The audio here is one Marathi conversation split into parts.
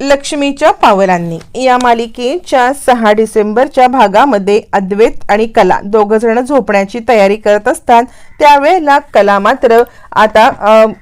लक्ष्मीच्या पावलांनी. या मालिकेच्या सहा डिसेंबरच्या भागामध्ये अद्वैत आणि कला दोघ जण झोपण्याची तयारी करत असतात. त्यावेळेला कला मात्र आता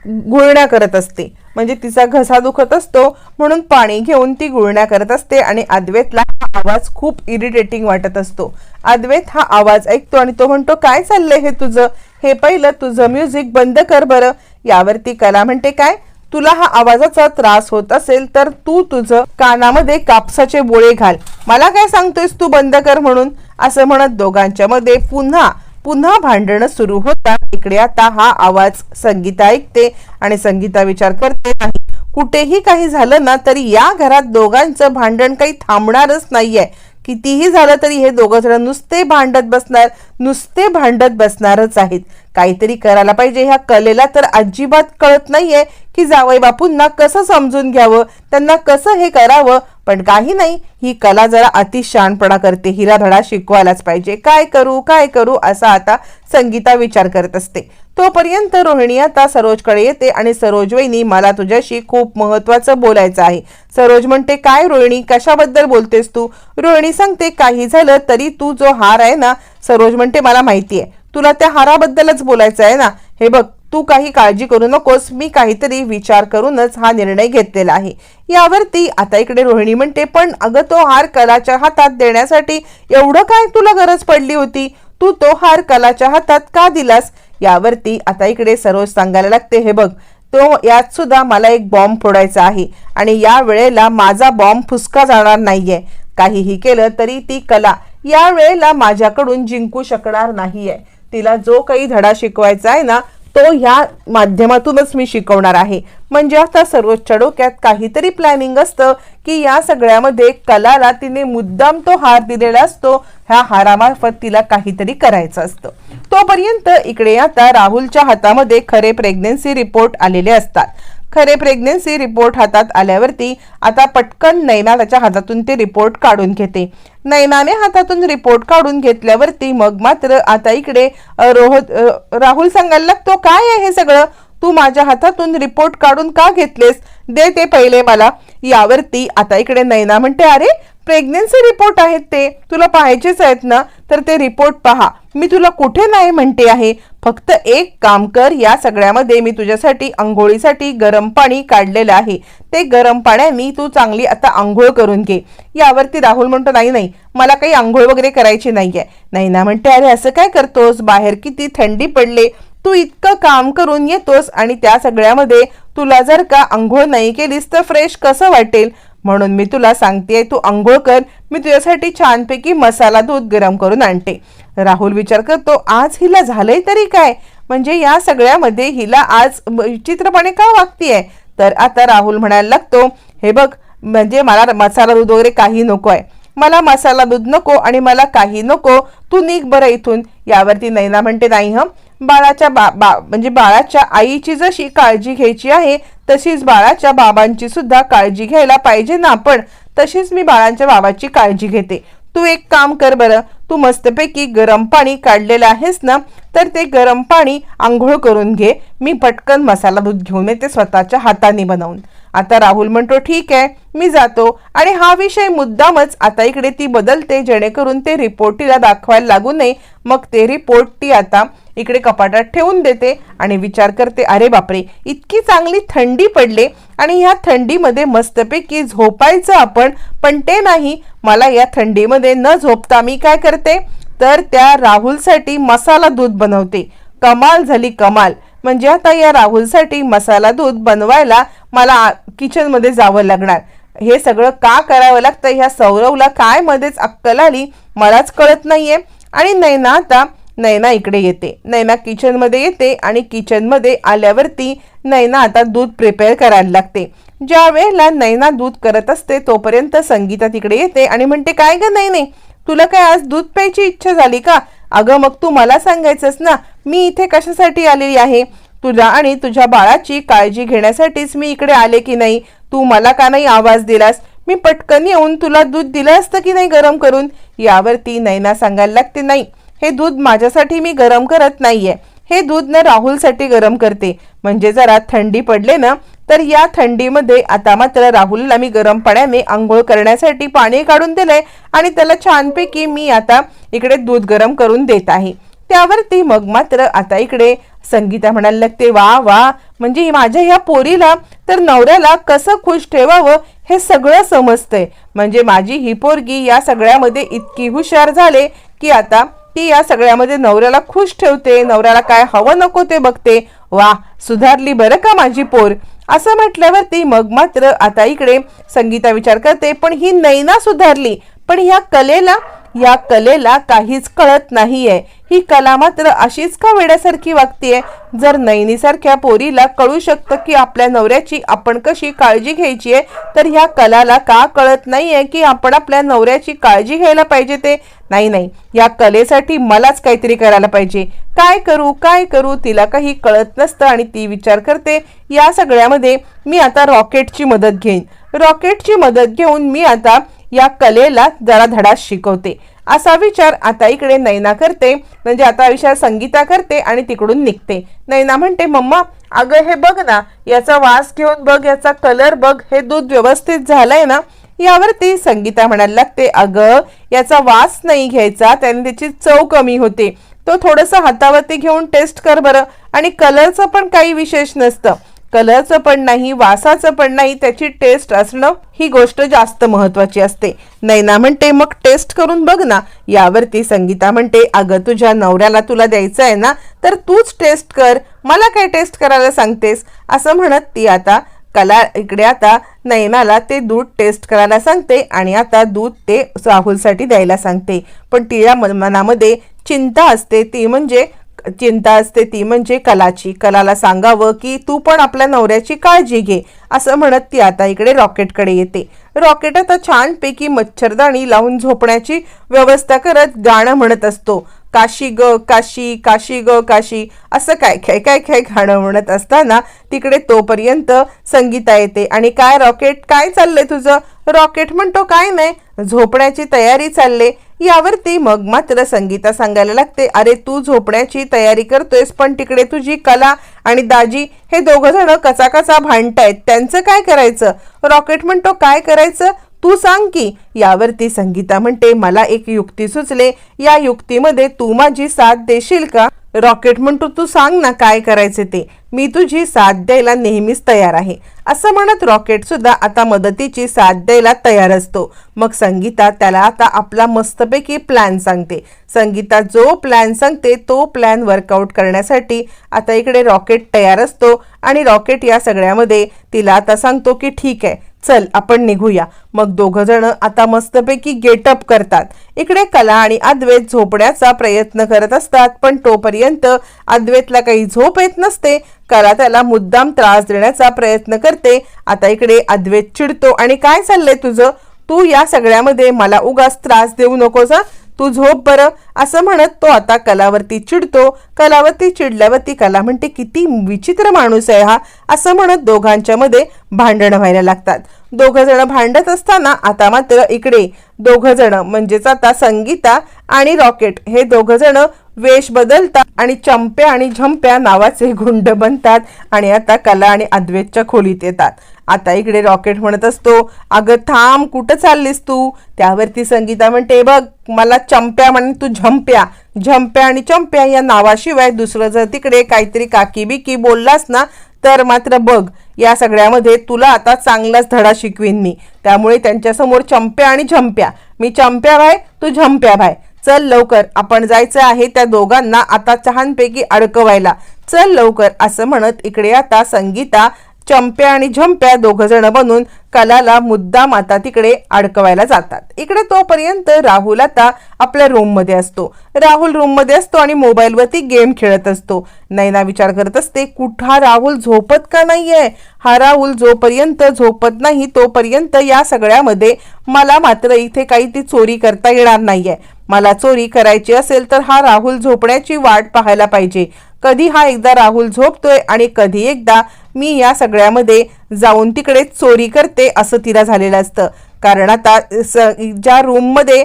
गुळण्या करत असते. म्हणजे तिचा घसा दुखत असतो म्हणून पाणी घेऊन ती गुळण्या करत असते आणि अद्वैतला हा आवाज खूप इरिटेटिंग वाटत असतो. अद्वैत हा आवाज ऐकतो आणि तो म्हणतो काय चाललंय हे तुझं? हे पहिलं तुझं म्युझिक बंद कर बरं. यावरती कला म्हणते काय? तुला हा आवाजाचा त्रास होत असेल तर तू तुझं कानामध्ये कापसाचे बोळे घाल. मला काय सांगतोयस तू बंद कर म्हणून? असं म्हणत दोघांच्या मध्ये पुन्हा पुन्हा भांडणं सुरू होतात. इकडे आता हा आवाज संगीता ऐकते आणि संगीता विचार करते नाही कुठेही काही झालं ना तरी या घरात दोघांचं भांडण काही थांबणारच नाहीये. कितीही झालं तरी हे दोघं जण नुसते भांडत बसणार. नुसते भांडत बसणारच आहेत. काहीतरी करायला पाहिजे ह्या कलेला तर अजिबात कळत नाहीये की जावई बापूंना कसं समजून घ्यावं त्यांना कसं हे करावं पण काही नाही ही कला जरा अति शहाणपणा करते हिरा धडा शिकवायलाच पाहिजे. काय करू काय करू असा आता संगीता विचार करत असते. तोपर्यंत रोहिणी आता सरोजकडे येते आणि सरोज वहिनी मला तुझ्याशी खूप महत्वाचं बोलायचं आहे. सरोज म्हणते काय रोहिणी कशाबद्दल बोलतेस तू? रोहिणी सांगते काही झालं तरी तू जो हार आहे ना सरोज म्हणते मला माहिती आहे तुला त्या हाराबद्दलच बोलायचं आहे ना? हे बघ तू काही काळजी करू नकोस. मी काहीतरी विचार करूनच हा निर्णय घेतलेला आहे. यावरती आता इकडे रोहिणी म्हणते पण अगं तो हार कलाच्या हातात देण्यासाठी एवढं काय तुला गरज पडली होती? तू तो हार कलाच्या हातात का दिलास? यावरती आता इकडे सरोज सांगायला लागते हे बघ तो यात सुद्धा मला एक बॉम्ब फोडायचा आहे आणि या वेळेला माझा बॉम्ब फुसका जाणार नाहीये. काहीही केलं तरी ती कला या वेळेला माझ्याकडून जिंकू शकणार नाहीये. तिला जो काही धडा शिकवायचा आहे ना तो ह्या माध्यमातूनच मी शिकवणार आहे. म्हणजे आता सर्वोच्च डोक्यात काहीतरी प्लॅनिंग असतं की या सगळ्यामध्ये कलाला तिने मुद्दाम तो हार दिलेला असतो ह्या हारामार्फत तिला काहीतरी करायचं असतं. तोपर्यंत इकडे आता राहुलच्या हातामध्ये खरे प्रेग्नेन्सी रिपोर्ट आलेले असतात. खरे प्रेग्नेन्सी रिपोर्ट हातात आल्यावरती आता पटकन नैना त्याच्या हातातून ते रिपोर्ट काढून घेते. नैनाने हातातून रिपोर्ट काढून घेतल्यावरती मग मात्र आता इकडे रोहत राहुल सांगायला लागतो काय आहे हे सगळं? तू माझ्या हातातून रिपोर्ट काढून का घेतलेस? दे ते पहिले मला. यावरती आता इकडे नैना म्हणते अरे प्रेग्नेन्सी रिपोर्ट आहेत ते. तुला पाहायचेच आहेत ना तर ते रिपोर्ट पहा. मी तुला कुठे नाही म्हणते आहे. फक्त एक काम कर या सगळ्यामध्ये मी तुझ्यासाठी आंघोळीसाठी गरम पाणी काढलेलं आहे. ते गरम पाण्याने तू चांगली आता आंघोळ करून घे. यावरती राहुल म्हणतो नाही नाही मला काही आंघोळ वगैरे करायची नाही आहे नाही ना म्हणते अरे असं काय करतोस? बाहेर किती थंडी पडले. तू इतकं काम करून येतोस आणि त्या सगळ्यामध्ये तुला जर का आंघोळ नाही केलीस तर फ्रेश कसं वाटेल? म्हणून मी तुला सांगते तू आंघोळ कर. मी तुझ्यासाठी छानपैकी मसाला दूध गरम करून आणते. राहुल विचार करतो आज हिला झालंय तरी काय? म्हणजे या सगळ्यामध्ये हिला आज विचित्रपणे का वागतीये? तर आता राहुल म्हणायला लागतो हे बघ म्हणजे मला मसाला दूध वगैरे काही नको आहे. मला मसाला दूध नको आणि मला काही नको. तू निघ बरं इथून. यावरती नैना म्हणते नाही हं. बाळाच्या बा बा म्हणजे बाळाच्या आईची जशी काळजी घ्यायची आहे तशीच बाळाच्या बाबांची सुद्धा काळजी घ्यायला पाहिजे ना आपण. तशीच मी बाळांच्या बाबाची काळजी घेते. तू एक काम कर बरं. तू मस्तपैकी गरम पाणी काढलेलं आहेस ना तर ते गरम पाणी आंघोळ करून घे. मी पटकन मसाला दूध घेऊन येते स्वतःच्या हाताने बनवून. आता राहुल म्हणतो ठीक आहे मी जातो. आणि हा विषय मुद्दामच आता इकडे ती बदलते जेणेकरून ते रिपोर्टीला दाखवायला लागू नये. मग ते रिपोर्ट ती आता इकडे कपाटात ठेवून देते आणि विचार करते अरे बापरे इतकी चांगली थंडी पडले आणि ह्या थंडीमध्ये मस्तपैकी झोपायचं आपण पण ते नाही मला या थंडीमध्ये न झोपता मी काय करते? तर त्या राहुलसाठी मसाला दूध बनवते. कमाल झाली कमाल. म्हणजे आता या राहुलसाठी मसाला दूध बनवायला मला किचनमध्ये जावं लागणार. हे सगळं का करावं लागतं? ह्या सौरवला काय मध्येच अक्कल आली? मलाच कळत नाहीये. आणि नैना आता नैना इकडे येते. नैना किचनमध्ये येते आणि किचनमध्ये आल्यावरती नैना आता दूध प्रिपेअर करायला लागते. ज्या वेळेला नैना दूध करत असते तोपर्यंत संगीता तिकडे येते आणि म्हणते काय ग नाही नाही तुला काय आज दूध प्यायची इच्छा झाली का? अगं मग तू मला सांगायचंस ना मी इथे कशासाठी आलेली आहे? तुझ्या आणि तुझ्या बाळाची काळजी घेण्यासाठीच मी इकडे आले की नाही? तू मला का नाही आवाज दिलास? मी पटकन येऊन तुला दूध दिलं असतं की नाही गरम करून? यावरती नैना सांगायला लागते नाही हे दूध माझ्यासाठी मी गरम करत नाहीये. हे दूध ना राहुलसाठी गरम करते. म्हणजे जरा थंडी पडले ना तर या थंडीमध्ये आता मात्र राहुलला मी गरम पाण्याने आंघोळ करण्यासाठी पाणी काढून दिलंय आणि त्याला छानपैकी मी आता इकडे दूध गरम करून देत आहे. त्यावरती मग मात्र आता इकडे संगीता म्हणायला लागते वा वा म्हणजे माझ्या या पोरीला तर नवऱ्याला कसं खुश ठेवावं हे सगळं समजतंय. म्हणजे माझी ही पोरगी या सगळ्यामध्ये इतकी हुशार झाले की आता ती या सगळ्यामध्ये नवऱ्याला खुश ठेवते नवऱ्याला काय हवं नको ते बघते. वा सुधारली बरं का माझी पोर? असं म्हटल्यावरती मग मात्र आता इकडे संगीता विचार करते पण ही नैना सुधारली. पण ह्या कलेला या कलेला काहीच कळत नाहीये. ही कला मात्र अशीच का वेड्यासारखी वागतीये? जर नैनीसारख्या पोरीला कळू शकतं की आपल्या नवऱ्याची आपण कशी काळजी घ्यायची आहे तर ह्या कलाला का कळत नाहीये की आपण आपल्या नवऱ्याची काळजी घ्यायला पाहिजे ते? नाही नाही. या कलेसाठी मलाच काहीतरी करायला पाहिजे. काय करू काय करू तिला काही कळत नसतं आणि ती विचार करते या सगळ्यामध्ये मी आता रॉकेटची मदत घेईन. रॉकेटची मदत घेऊन मी आता या कलेला जरा धडा शिकवते. असा विचार आता इकडे नैना करते. म्हणजे आता विचार संगीता करते आणि तिकडून निघते. नैना म्हणते मम्मा अगं हे बघ ना याचा वास घेऊन बघ याचा कलर बघ हे दूध व्यवस्थित झालंय ना? यावरती संगीता म्हणायला लागते अगं याचा वास नाही घ्यायचा त्याने त्याची चव कमी होते. तो थोडंसं हातावरती घेऊन टेस्ट कर बरं. आणि कलरचं पण काही विशेष नसतं. कलरचं पण नाही वासाचं पण नाही त्याची टेस्ट असणं ही गोष्ट जास्त महत्वाची असते. नैना म्हणते मग टेस्ट करून बघ ना. यावरती संगीता म्हणते अगं तुझ्या नवऱ्याला तुला द्यायचं आहे ना तर तूच टेस्ट कर. मला काय टेस्ट करायला सांगतेस? असं म्हणत ती आता कला इकडे आता नैनाला ते दूध टेस्ट करायला सांगते आणि आता दूध ते राहुलसाठी द्यायला सांगते. पण तिच्या मनामध्ये चिंता असते ती म्हणजे चिंता असते ती म्हणजे कलाची. कलाला सांगावं की तू पण आपल्या नवऱ्याची काळजी घे असं म्हणत ती आता इकडे रॉकेटकडे येते. रॉकेट आता छानपैकी मच्छरदाणी लावून झोपण्याची व्यवस्था करत गाणं म्हणत असतो. काशी ग काशी काशी ग काशी असं काय काय काय काय गाणं म्हणत असताना तिकडे तोपर्यंत संगीता येते. आणि काय रॉकेट काय चाललंय तुझं? रॉकेट म्हणतो काय नाही झोपण्याची तयारी चालले. यावरती मग मात्र संगीता सांगायला लागते अरे तू झोपण्याची तयारी करतोयस पण तिकडे तुझी कला आणि दाजी हे दोघ जण कचा भांडतायत. त्यांचं काय करायचं? रॉकेट म्हणतो काय करायचं? तू सांग की. यावरती संगीता म्हणते मला एक युक्ती सुचले. या युक्तीमध्ये तू माझी साथ देशील का? रॉकेट म्हणतो तू सांग ना काय करायचे ते. मी तुझी साथ द्यायला नेहमीच तयार आहे. असं म्हणत रॉकेट सुद्धा आता मदतीची साथ द्यायला तयार असतो. मग संगीता त्याला आता आपला मस्तपैकी प्लॅन सांगते. संगीता जो प्लॅन सांगते तो प्लॅन वर्कआउट करण्यासाठी आता इकडे रॉकेट तयार असतो आणि रॉकेट या सगळ्यामध्ये तिला आता सांगतो की ठीक आहे चल आपण निघूया. मग दोघं जण आता मस्तपैकी गेटअप करतात. इकडे कला आणि अद्वैत झोपण्याचा प्रयत्न करत असतात पण तोपर्यंत अद्वैतला काही झोप येत नसते. कला त्याला मुद्दाम त्रास देण्याचा प्रयत्न करते. आता इकडे अद्वैत चिडतो आणि काय चाललंय तुझं? तू या सगळ्यामध्ये मला उगाच त्रास देऊ नकोस तू झोप बरं असं म्हणत तो आता कलावरती चिडतो. कलावरती चिडल्यावरती कला म्हणते किती विचित्र माणूस आहे हा असं म्हणत दोघांच्या मध्ये भांडणं व्हायला लागतात. दोघ जण भांडत असताना आता मात्र इकडे दोघ जण म्हणजेच आता संगीता आणि रॉकेट हे दोघ जण वेश बदलतात आणि चंप्या आणि झंप्या नावाचे गुंड बनतात आणि आता कला आणि अद्वैतच्या खोलीत येतात. आता इकडे रॉकेट म्हणत असतो अगं थांब कुठं चाललीस तू? त्यावरती संगीता म्हणते बघ मला चंप्या म्हणे तू झंप्या झंप्या आणि चंप्या या नावाशिवाय दुसरं जर तिकडे काहीतरी काकी बिकी बोललास ना तर मात्र बघ या सगळ्यामध्ये तुला आता चांगलाच धडा शिकवीन मी. त्यामुळे त्यांच्यासमोर चंप्या आणि झंप्या. मी चंप्या भाय तू झंप्या भाय. चल लवकर आपण जायचं आहे त्या दोघांना आता चहानपैकी अडकवायला. चल लवकर असं म्हणत इकडे आता संगीता चंप्या आणि झंप्या दोघ जण बनून कलाला मुद्दाम आता तिकडे अडकवायला जातात. इकडे तोपर्यंत राहुल आता आपल्या रूममध्ये असतो. राहुल रूममध्ये असतो आणि मोबाईलवरती गेम खेळत असतो. नैना विचार करत असते कुठा राहुल झोपत का नाहीये? हा राहुल जोपर्यंत झोपत नाही तोपर्यंत या सगळ्यामध्ये मला मात्र इथे काही ती चोरी करता येणार नाहीये. मला चोरी करायची असेल तर हा राहुल झोपण्याची वाट पाहायला पाहिजे. कधी हा एकदा राहुल झोपतोय आणि कधी एकदा मी या सगळ्यामध्ये जाऊन तिकडे चोरी करते असं तिला झालेलं असतं. कारण आता स ज्या रूममध्ये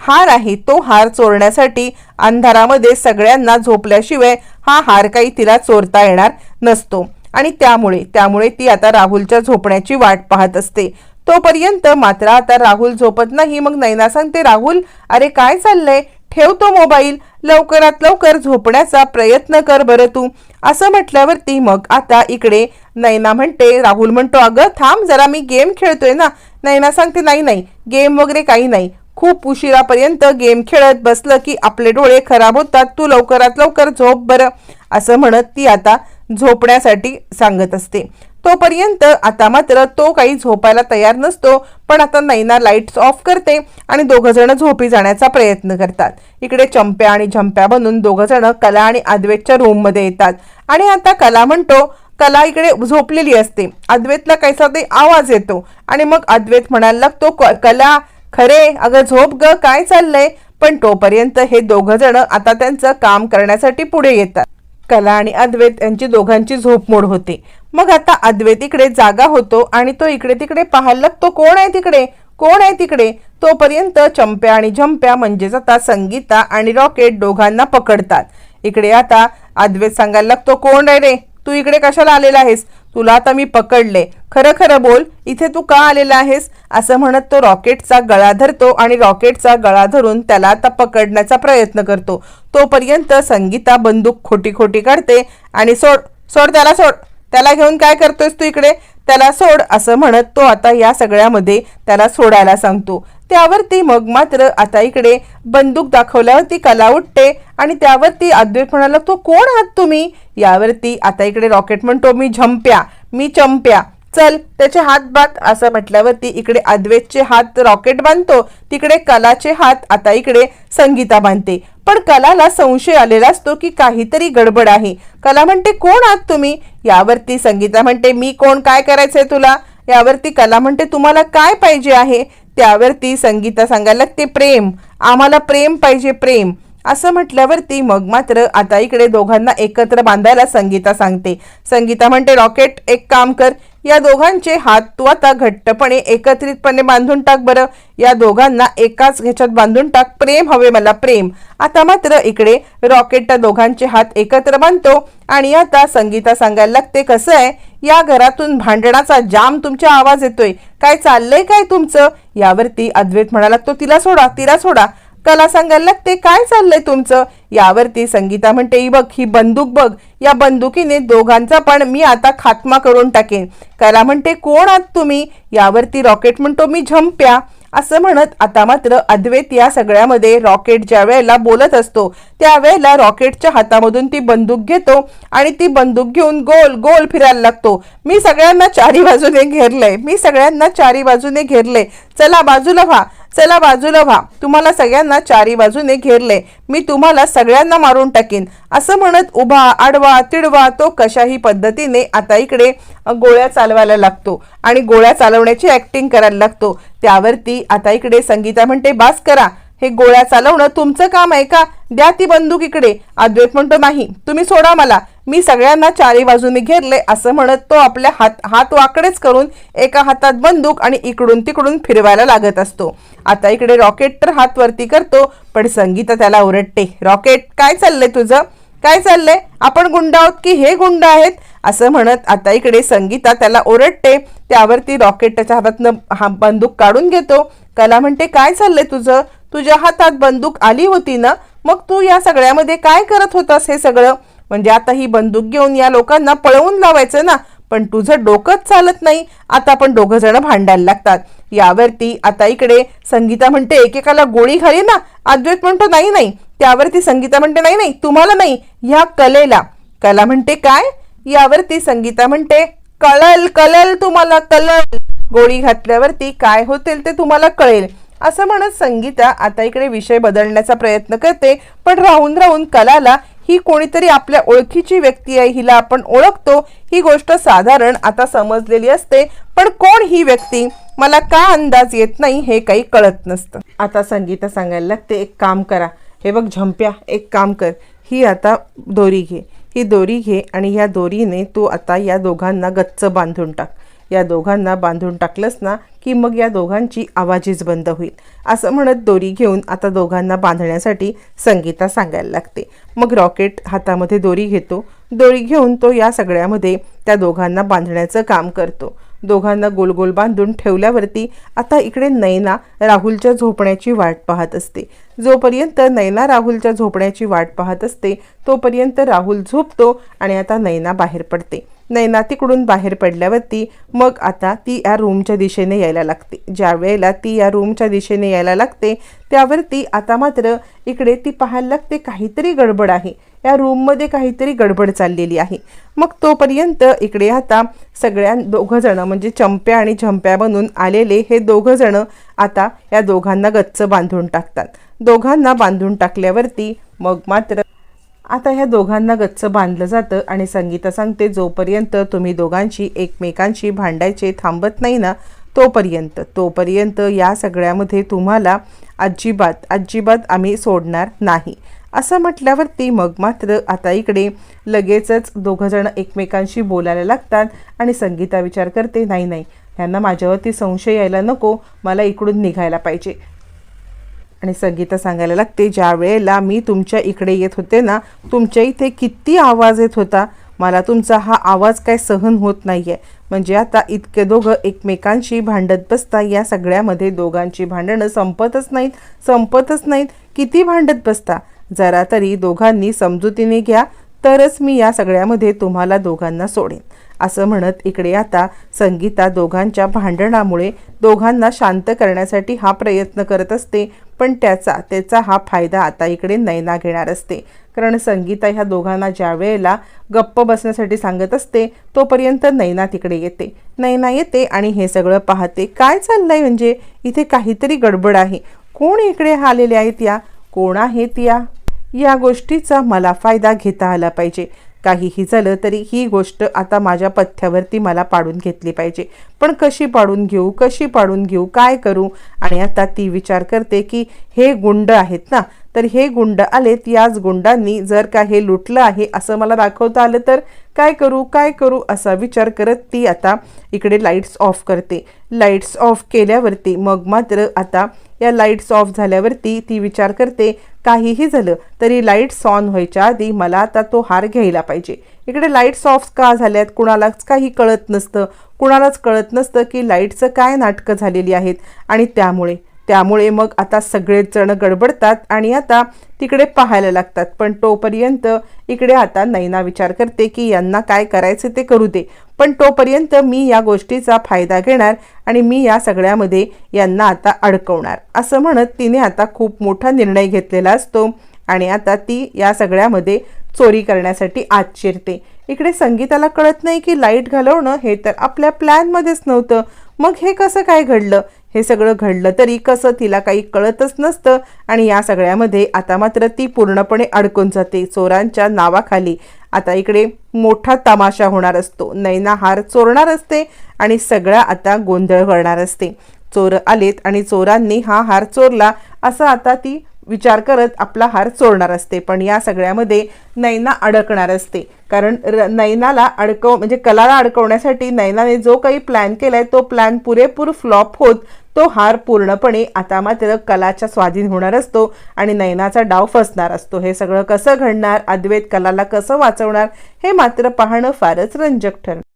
हार आहे तो हार चोरण्यासाठी अंधारामध्ये सगळ्यांना झोपल्याशिवाय हा हार काही तिला चोरता येणार नसतो. आणि त्यामुळे त्यामुळे ती आता राहुलच्या झोपण्याची वाट पाहत असते. तोपर्यंत मात्र आता राहुल झोपत नाही. मग नैना सांगते राहुल अरे काय चाललंय? ठेवतो मोबाईल. लवकरात लवकर झोपण्याचा प्रयत्न कर बरं तू. असं म्हटल्यावरती मग आता इकडे नैना म्हणते राहुल म्हणतो अगं थांब जरा मी गेम खेळतोय ना. नैना सांगते नाही नाही गेम वगैरे काही नाही. खूप उशिरापर्यंत गेम खेळत बसलं की आपले डोळे खराब होतात. तू लवकरात लवकर झोप बरं. असं म्हणत ती आता झोपण्यासाठी सांगत असते. तोपर्यंत आता मात्र तो काही झोपायला तयार नसतो पण आता नैना लाईट्स ऑफ करते आणि दोघंजणं झोपी जाण्याचा प्रयत्न करतात. इकडे चंप्या आणि झंप्या बनून दोघंजणं कला आणि अद्वैतच्या रूममध्ये येतात. आणि आता कला म्हणतो कला इकडे झोपलेली असते. अद्वैतला कैसा ते आवाज येतो आणि मग अद्वैत म्हणायला लागतो "क- कला खरे अगं झोप ग काय चाललंय? पण तोपर्यंत हे दोघंजणं आता त्यांचं काम करण्यासाठी पुढे येतात. कला आणि अद्वैत यांची दोघांची झोपमोड होते. मग आता अद्वैत इकडे जागा होतो आणि तो इकडे तिकडे पाहायला लागतो कोण आहे तिकडे? कोण आहे तिकडे? तोपर्यंत चंप्या आणि झंप्या म्हणजेच आता संगीता आणि रॉकेट दोघांना पकडतात. इकडे आता अद्वैत सांगायला लागतो कोण आहे रे? तू इकडे कशाला आलेला आहेस? तुला आता मी पकडले. खरं खरं बोल इथे तू का आलेला आहेस? असं म्हणत तो रॉकेटचा गळा धरतो आणि रॉकेटचा गळा धरून त्याला आता पकडण्याचा प्रयत्न करतो. तोपर्यंत संगीता बंदूक खोटी खोटी काढते आणि सोड सोड त्याला सोड. त्याला घेऊन काय करतोयस तू इकडे? त्याला सोड असं म्हणत तो आता या सगळ्यामध्ये त्याला सोडायला सांगतो. त्यावरती मग मात्र आता इकडे बंदूक दाखवल्यावर ती कला उठते आणि त्यावरती अद्वैत म्हणाला तो कोण आहात तुम्ही? यावरती आता इकडे रॉकेट म्हणतो मी झंप्या मी चंप्या. चल त्याचे हात बात असं म्हटल्यावरती इकडे अद्वैतचे हात रॉकेट बांधतो तिकडे कलाचे हात आता इकडे संगीता बांधते. पण कलाला संशय आलेला असतो की काहीतरी गडबड आहे. कला म्हणते कोण आहात तुम्ही? यावरती संगीता म्हणते मी कोण? काय करायचंय तुला? यावरती कला म्हणते तुम्हाला काय पाहिजे आहे? त्यावरती संगीता सांगायला लागते प्रेम. आम्हाला प्रेम पाहिजे प्रेम. असं म्हटल्यावरती मग मात्र आता इकडे दोघांना एकत्र बांधायला संगीता सांगते. संगीता म्हणते रॉकेट एक काम कर. या दोघांचे हात तू आता घट्टपणे एकत्रितपणे बांधून टाक बरं. या दोघांना एकाच ह्याच्यात बांधून टाक. प्रेम हवे मला प्रेम. आता मात्र इकडे रॉकेट त्या दोघांचे हात एकत्र बांधतो आणि आता संगीता सांगायला लागते कसं आहे? या घरातून भांडणाचा जाम तुमच्या आवाज येतोय. काय चाललंय काय तुमचं? यावरती अद्वैत म्हणाला तो तिला सोडा तिला सोडा. कला सांगायला लागते काय चाललंय तुमचं? यावरती संगीता म्हणते "ही बघ ही बंदूक बघ. या बंदुकीने दोघांचा पण मी आता खात्मा करून टाकेन. कला म्हणते कोण आहात तुम्ही? यावरती रॉकेट म्हणतो मी झंप्या. असं म्हणत आता मात्र अद्वैत या सगळ्यामध्ये रॉकेट ज्या वेळेला बोलत असतो त्यावेळेला रॉकेटच्या हातामधून ती बंदूक घेतो आणि ती बंदूक घेऊन गोल गोल फिरायला लागतो. मी सगळ्यांना चारी बाजूने घेरलंय. मी सगळ्यांना चारी बाजूने घेरले चला बाजूला व्हा चला बाजूला व्हा. तुम्हाला सगळ्यांना चारी बाजूने घेरले. मी तुम्हाला सगळ्यांना मारून टाकीन. असं म्हणत उभा आडवा तिडवा तो कशाही पद्धतीने आता इकडे गोळ्या चालवायला लागतो आणि गोळ्या चालवण्याची ऍक्टिंग करायला लागतो. त्यावरती आता इकडे संगीता म्हणते बास करा. हे गोळ्या चालवणं तुमचं काम आहे का? द्या ती बंदूक इकडे. अद्वैत म्हणतो नाही तुम्ही सोडा मला. मी सगळ्यांना चारी बाजूने घेरले असं म्हणत तो आपल्या हात हात वाकडेच करून एका हातात बंदूक आणि इकडून तिकडून फिरवायला लागत असतो. आता इकडे रॉकेट तर हात वरती करतो पण संगीता त्याला ओरडते. रॉकेट काय चाललंय तुझं? काय चाललंय? आपण गुंड आहोत की हे गुंड आहेत? असं म्हणत आता इकडे संगीता त्याला ओरडते. त्यावरती रॉकेट त्याच्या हातातनं हा बंदूक काढून घेतो. कला म्हणते काय चाललंय तुझं? तुझ्या हातात बंदूक आली होती ना? मग तू या सगळ्यामध्ये काय करत होतास हे सगळं? म्हणजे आता ही बंदूक घेऊन या लोकांना पळवून लावायचं ना? पण तुझं डोकंच चालत नाही. आता आपण दोघं जण भांडायला लागतात. यावरती आता इकडे संगीता म्हणते एकेकाला गोळी घाली ना? अद्वैत म्हणतो नाही नाही. त्यावरती संगीता म्हणते नाही नाही तुम्हाला नाही ह्या कलेला. कला म्हणते काय? यावरती संगीता म्हणते कळल कळल तुम्हाला कळल. गोळी घातल्यावरती काय होतील ते तुम्हाला कळेल. असं म्हणत संगीता आता इकडे विषय बदलण्याचा प्रयत्न करते पण राहून राहून कलाला ही कोणीतरी आपल्या ओळखीची व्यक्ती आहे हिला आपण ओळखतो ही गोष्ट साधारण आता समजलेली असते पण कोण ही व्यक्ती? मला का अंदाज येत नाही हे काही कळत नसतं. आता संगीता सांगायला लागते एक काम करा हे बघ झंप्या एक काम कर. ही आता दोरी घे. ही दोरी घे आणि ह्या दोरीने तू आता या दोघांना गच्च बांधून टाक. या दोघांना बांधून टाकलंस ना की मग या दोघांची आवाजीच बंद होईल. असं म्हणत दोरी घेऊन आता दोघांना बांधण्यासाठी संगीता सांगायला लागते. मग रॉकेट हातामध्ये दोरी घेतो. दोरी घेऊन तो या सगळ्यामध्ये त्या दोघांना बांधण्याचं काम करतो. दोघांना गोल गोल बांधून ठेवल्यावरती आता इकडे नैना राहुलच्या झोपण्याची वाट पाहत असते. जोपर्यंत नैना राहुलच्या झोपण्याची वाट पाहत असते तोपर्यंत राहुल झोपतो आणि आता नैना बाहेर पडते. नैना तिकडून बाहेर पडल्यावरती मग आता ती या रूमच्या दिशेने यायला लागते. ज्या वेळेला ती या रूमच्या दिशेने यायला लागते त्यावरती आता मात्र इकडे ती पाहायला लागते काहीतरी गडबड आहे. या रूममध्ये काहीतरी गडबड चाललेली आहे. मग तोपर्यंत इकडे आता सगळ्या दोघंजणं म्हणजे चंप्या आणि झंप्या बनून आलेले हे दोघंजणं आता या दोघांना गच्च बांधून टाकतात. दोघांना बांधून टाकल्यावरती मग मात्र आता ह्या दोघांना गच्च बांधलं जातं आणि संगीता सांगते जोपर्यंत तुम्ही दोघांशी एकमेकांशी भांडायचे थांबत नाही ना तोपर्यंत तोपर्यंत या सगळ्यामध्ये तुम्हाला अजिबात अजिबात आम्ही सोडणार नाही. असं म्हटल्यावरती मग मात्र आता इकडे लगेचच दोघंजण एकमेकांशी बोलायला लागतात आणि संगीता विचार करते नाही नाही ह्यांना माझ्यावरती संशय यायला नको मला इकडून निघायला पाहिजे. आणि संगीता सांगायला लागते ज्या वेळेला मी तुमच्या इकडे येत होते ना तुमच्या इथे किती आवाज येत होता. मला तुमचा हा आवाज काय सहन होत नाही आहे म्हणजे आता इतके दोघं एकमेकांशी भांडत बसता या सगळ्यामध्ये दोघांची भांडणं संपतच नाहीत संपतच नाहीत. किती भांडत बसता? जरा तरी दोघांनी समजुतीने घ्या तरच मी या सगळ्यामध्ये तुम्हाला दोघांना सोडेन. असं म्हणत इकडे आता संगीता दोघांच्या भांडणामुळे दोघांना शांत करण्यासाठी हा प्रयत्न करत असते पण त्याचा त्याचा हा फायदा आता इकडे नैना घेणार असते. कारण संगीता ह्या दोघांना ज्या वेळेला गप्प बसण्यासाठी सांगत असते तोपर्यंत नैना तिकडे येते. नैना येते आणि हे सगळं पाहते काय चाललंय म्हणजे? इथे काहीतरी गडबड आहे. कोण इकडे आलेले आहेत या? कोण आहेत या? या गोष्टीचा मला फायदा घेता आला पाहिजे. काहीही झालं तरी ही गोष्ट आता माझ्या पथ्यावरती मला पाडून घेतली पाहिजे. पण कशी पाडून घेऊ कशी पाडून घेऊ काय करू? आणि आता ती विचार करते की हे गुंड आहेत ना? तर हे गुंड आलेत याच गुंडांनी जर का हे लुटलं आहे असं मला दाखवता आलं तर काय करू काय करू असा विचार करत ती आता इकडे लाईट्स ऑफ करते. लाईट्स ऑफ केल्यावरती मग मात्र आता या लाईट्स ऑफ झाल्यावरती ती विचार करते काहीही झालं तरी लाईट्स ऑन व्हायच्या आधी मला आता तो हार घ्यायला पाहिजे. इकडे लाईट्स ऑफ का झाल्यात? कुणालाच काही कळत नसतं. कुणालाच कळत नसतं की लाईटचं काय नाटकं झालेली आहेत आणि त्यामुळे त्यामुळे मग आता सगळेच जण गडबडतात आणि आता तिकडे पाहायला लागतात. पण तोपर्यंत इकडे आता नैना विचार करते की यांना काय करायचं ते करू दे. पण तोपर्यंत मी या गोष्टीचा फायदा घेणार आणि मी या सगळ्यामध्ये यांना आता अडकवणार. असं म्हणत तिने आता खूप मोठा निर्णय घेतलेला असतो आणि आता ती या सगळ्यामध्ये चोरी करण्यासाठी आत शिरते इकडे संगीताला कळत नाही की लाइट घालवणं हे तर आपल्या प्लॅनमध्येच नव्हतं. मग हे कसं काय घडलं? हे सगळं घडलं तरी कसं तिला काही कळतच नसतं. आणि या सगळ्यामध्ये आता मात्र ती पूर्णपणे अडकून जाते चोरांच्या नावाखाली. आता इकडे मोठा तमाशा होणार असतो. नैना हार चोरणार असते आणि सगळा आता गोंधळ करणार असते. चोर आलेत आणि चोरांनी हा हार चोरला असं आता ती विचार करत आपला हार चोरणार असते. पण या सगळ्यामध्ये नैना अडकणार असते. कारण र नैनाला अडकव म्हणजे कलाला अडकवण्यासाठी नैनाने जो काही प्लॅन केला आहे तो प्लॅन पुरेपूर फ्लॉप होत तो हार पूर्णपणे आता मात्र कलाच्या स्वाधीन होणार असतो आणि नयनाचा डाव फसणार असतो. हे सगळं कसं घडणार? अद्वैत कलाला कसं वाचवणार? हे मात्र पाहणं फारच रंजक ठरणार.